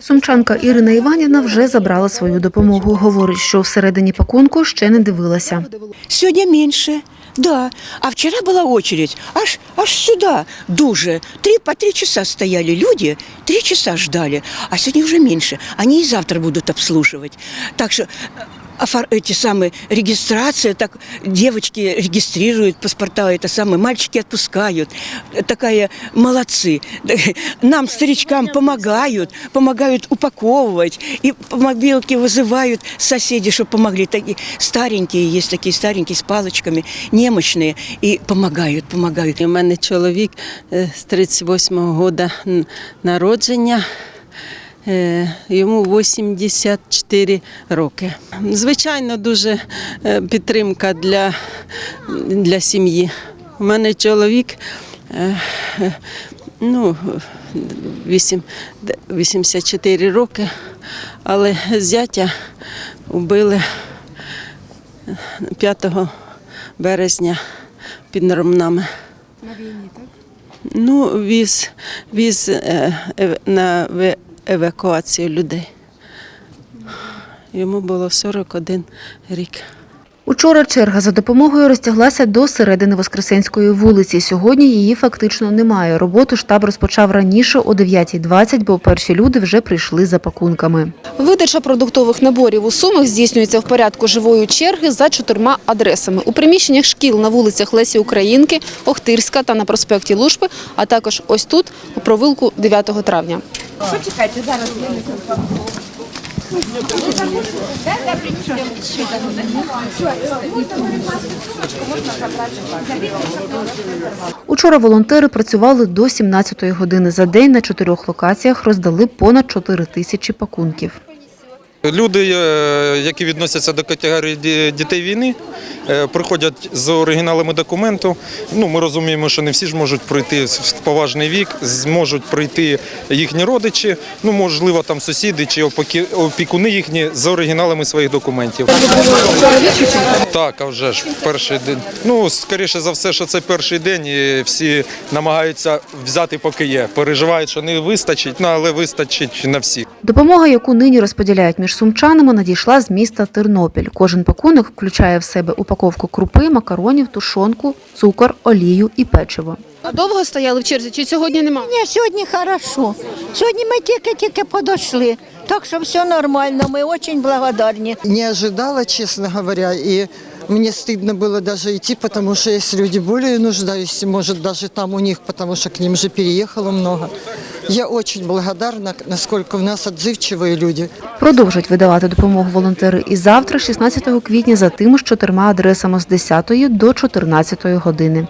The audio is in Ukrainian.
Сумчанка Ірина Іванівна вже забрала свою допомогу. Говорить, що всередині пакунку ще не дивилася. Сьогодні менше, Да, а вчора була очередь аж, аж сюди дуже. Три, по три часа стояли люди, три часа ждали, а сьогодні вже менше. Вони і завтра будуть обслужувати. Так офор- эти самые регистрация, так девочки регистрируют паспорта, это самые мальчики отпускают. Такая молодцы. Нам, старичкам, помогают, помогают упаковывать. И по вызывают соседи, чтобы помогли. Такие старенькие, есть такие старенькие с палочками, немощные. И помогают, помогают. У мене чоловік з 38-го года н- народження. Е, Йому 84 роки. Звичайно, дуже е, підтримка для, для сім'ї. У мене чоловік е, ну, вісім- д- 84 роки, але зятя вбили 5 березня під Ромнами. Ну, віз, віз е, на евакуацію людей. Йому було 41 рік. Учора черга за допомогою розтяглася до середини Воскресенської вулиці. Сьогодні її фактично немає. Роботу штаб розпочав раніше о 9.20, бо перші люди вже прийшли за пакунками. Видача продуктових наборів у Сумах здійснюється в порядку живої черги за чотирма адресами. У приміщеннях шкіл на вулицях Лесі Українки, Охтирська та на проспекті Лушпи, а також ось тут, у провулку 9 травня. Учора волонтери працювали до 17-ї години. За день на чотирьох локаціях роздали понад 4 тисячі пакунків. Люди, е, які відносяться до категорії дітей війни, е, приходять з оригіналами документу. Ну, ми розуміємо, що не всі ж можуть пройти в поважний вік, зможуть пройти їхні родичі, ну можливо, там сусіди чи опікуни їхні з оригіналами своїх документів. Так, а вже ж перший день. Ну, скоріше за все, що це перший день, і всі намагаються взяти, поки є. Переживають, що не вистачить, ну але вистачить на всіх. Допомога, яку нині розподіляють між сумчанами, надійшла з міста Тернопіль. Кожен пакунок включає в себе упаковку крупи, макаронів, тушонку, цукор, олію і печиво. А довго стояли в черзі? Чи сьогодні немає? Ні, сьогодні хорошо. Сьогодні ми тільки-тільки подошли. Так що все нормально. Ми дуже благодарні. не ожидала, чесно говоря, и мне стыдно было даже идти, потому что есть люди более нуждающиеся, может даже там у них, потому что к ним же переехало много. Я очень благодарна, насколько у нас отзывчивые люди. Продовжать видавати допомогу волонтери і завтра, 16 квітня, за тими ж чотирма адресами з 10 до 14 години.